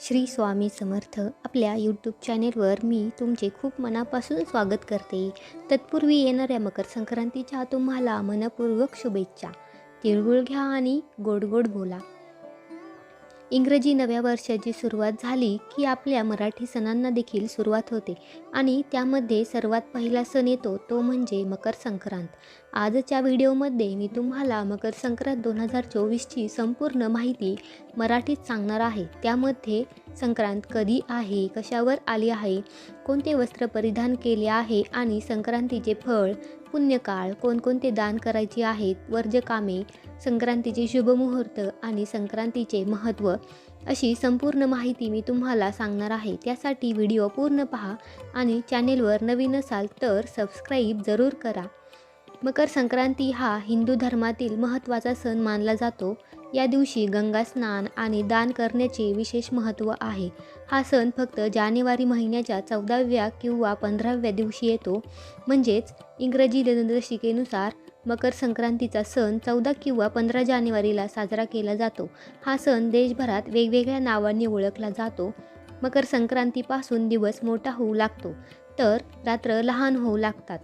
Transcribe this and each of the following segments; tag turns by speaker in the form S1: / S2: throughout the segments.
S1: श्री स्वामी समर्थ आपल्या यूट्यूब चॅनेलवर मी तुमचे खूप मनापासून स्वागत करते. तत्पूर्वी येणाऱ्या मकर संक्रांतीच्या तुम्हाला मनपूर्वक शुभेच्छा. तिळगुळ घ्या आणि गोड गोड बोला. इंग्रजी नव्या वर्षाची सुरुवात झाली की आपल्या मराठी सणांना देखील सुरुवात होते आणि त्यामध्ये सर्वात पहिला सण येतो तो म्हणजे मकर संक्रांत. आजच्या व्हिडिओमध्ये मी तुम्हाला मकर संक्रांत दोन हजार चोवीसची संपूर्ण माहिती मराठीत सांगणार आहे. त्यामध्ये संक्रांत कधी आहे कशावर आली आहे कोणते वस्त्र परिधान केले आहे आणि संक्रांतीचे फळ पुण्यकाळ कोणकोणते दान करायचे आहेत वर्जकामे संक्रांतीचे शुभमुहूर्त आणि संक्रांतीचे महत्त्व अशी संपूर्ण माहिती मी तुम्हाला सांगणार आहे. त्यासाठी व्हिडिओ पूर्ण पहा आणि चॅनेलवर नवीन असाल तर सबस्क्राईब जरूर करा. मकर संक्रांती हा हिंदू धर्मातील महत्त्वाचा सण मानला जातो. या दिवशी गंगा स्नान आणि दान करण्याचे विशेष महत्त्व आहे. हा सण फक्त जानेवारी महिन्याच्या चौदाव्या किंवा पंधराव्या दिवशी येतो. म्हणजेच इंग्रजी दिनदर्शिकेनुसार मकर संक्रांतीचा सण चौदा किंवा पंधरा जानेवारीला साजरा केला जातो. हा सण देशभरात वेगवेगळ्या नावांनी ओळखला जातो. मकर संक्रांतीपासून दिवस मोठा होऊ लागतो. तर रात्र लहान होऊ लागतात.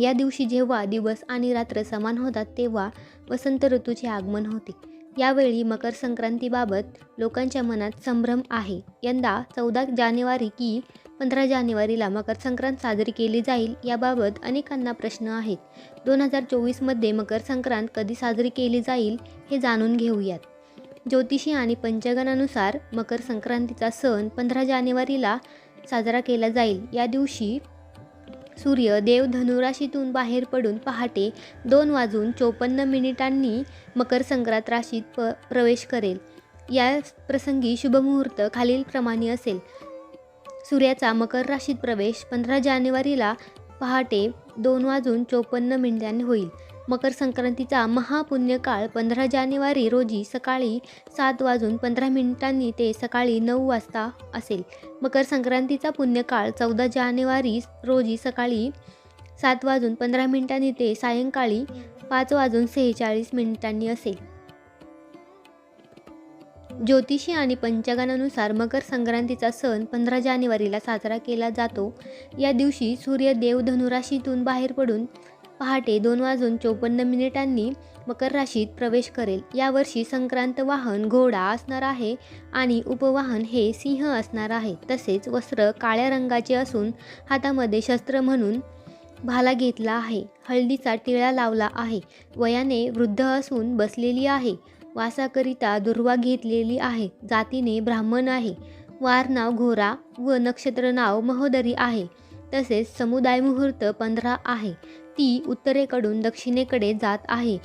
S1: या दिवशी जेव्हा दिवस आणि रात्र समान होतात तेव्हा वसंत ऋतूचे आगमन होते. यावेळी मकर संक्रांतीबाबत लोकांच्या मनात संभ्रम आहे. यंदा चौदा जानेवारी की पंधरा जानेवारीला मकर संक्रांत साजरी केली जाईल याबाबत अनेकांना प्रश्न आहेत. दोन हजार चोवीसमध्ये मकर संक्रांत कधी साजरी केली जाईल हे जाणून घेऊयात. ज्योतिषी आणि पंचगणानुसार मकर संक्रांतीचा सण पंधरा जानेवारीला साजरा केला जाईल. या दिवशी सूर्य देव धनुराशीतून बाहेर पडून पहाटे दोन वाजून चोपन्न मिनिटांनी मकर संक्रांत राशीत प प्रवेश करेल. या प्रसंगी शुभमुहूर्त खालीलप्रमाणे असेल. सूर्याचा मकर राशीत प्रवेश पंधरा जानेवारीला पहाटे दोन वाजून चोपन्न मिनिटांनी होईल. मकर संक्रांतीचा महापुण्यकाळ पंधरा जानेवारी रोजी सकाळी सात वाजून पंधरा मिनिटांनी ते सकाळी नऊ वाजता असेल. मकर संक्रांतीचा पुण्यकाळ चौदा जानेवारी रोजी सकाळी सात वाजून पंधरा मिनिटांनी ते सायंकाळी पाच वाजून सेहेचाळीस मिनिटांनी असेल. ज्योतिषी आणि पंचांगानुसार मकर संक्रांतीचा सण पंधरा जानेवारीला साजरा केला जातो. या दिवशी सूर्य देव धनुराशीतून बाहेर पडून पहाटे दोन वाजून चोपन्न मिनिटांनी मकर राशीत प्रवेश करेल. यावर्षी संक्रांत वाहन घोडा असणार आहे आणि उपवाहन हे सिंह असणार आहे. तसेच वस्त्र काळ्या रंगाचे असून हातामध्ये शस्त्र म्हणून भाला घेतला आहे. हळदीचा टिळा लावला आहे. वयाने वृद्ध असून बसलेली आहे. वासाकरिता दुर्वा घेतलेली आहे. जातीने ब्राह्मण आहे. वार नाव घोरा व नक्षत्र नाव महोदरी आहे. तसेच समुदाय मुहूर्त पंधरा आहे. ती उत्तरेकडून दक्षिणेकडे जात आहे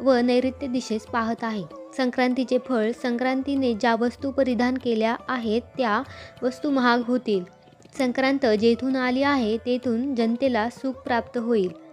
S1: व नैऋत्य दिशेस पाहत आहे. संक्रांतीचे फळ संक्रांतीने ज्या वस्तू परिधान केल्या आहेत त्या वस्तू महाग होतील. संक्रांत जेथून आली आहे तेथून जनतेला सुख प्राप्त होईल.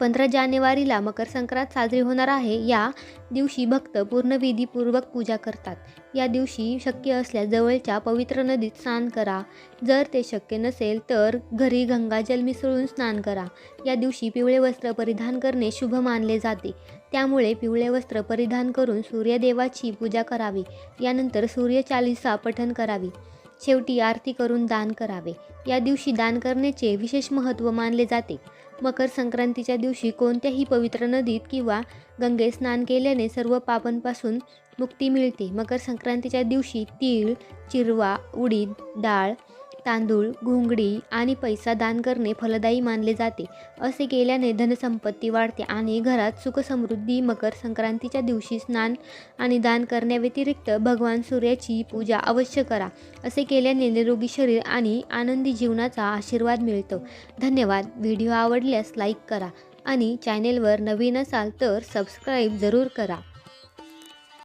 S1: पंधरा जानेवारीला मकर संक्रांत साजरी होणार आहे. या दिवशी भक्त पूर्ण विधीपूर्वक पूजा करतात. या दिवशी शक्य असल्यास जवळच्या पवित्र नदीत स्नान करा. जर ते शक्य नसेल तर घरी गंगाजल मिसळून स्नान करा. या दिवशी पिवळे वस्त्र परिधान करणे शुभ मानले जाते. त्यामुळे पिवळे वस्त्र परिधान करून सूर्यदेवाची पूजा करावी. यानंतर सूर्यचालिसा पठण करावी. शेवटी आरती करून दान करावे. या दिवशी दान करण्याचे विशेष महत्त्व मानले जाते. मकर संक्रांतीच्या दिवशी कोणत्याही पवित्र नदीत किंवा गंगेत स्नान केल्याने सर्व पापांपासून मुक्ती मिळते. मकर संक्रांतीच्या दिवशी तीळ चिरवा उडीद डाळ तांदूळ घोंगडी आणि पैसा दान करणे फलदायी मानले जाते. असे केल्याने धनसंपत्ती वाढते आणि घरात सुखसमृद्धी मकर संक्रांतीच्या दिवशी स्नान आणि दान करण्याव्यतिरिक्त भगवान सूर्याची पूजा अवश्य करा. असे केल्याने निरोगी शरीर आणि आनंदी जीवनाचा आशीर्वाद मिळतो. धन्यवाद. व्हिडिओ आवडल्यास लाईक करा आणि चॅनेलवर नवीन असाल तर सबस्क्राईब जरूर करा.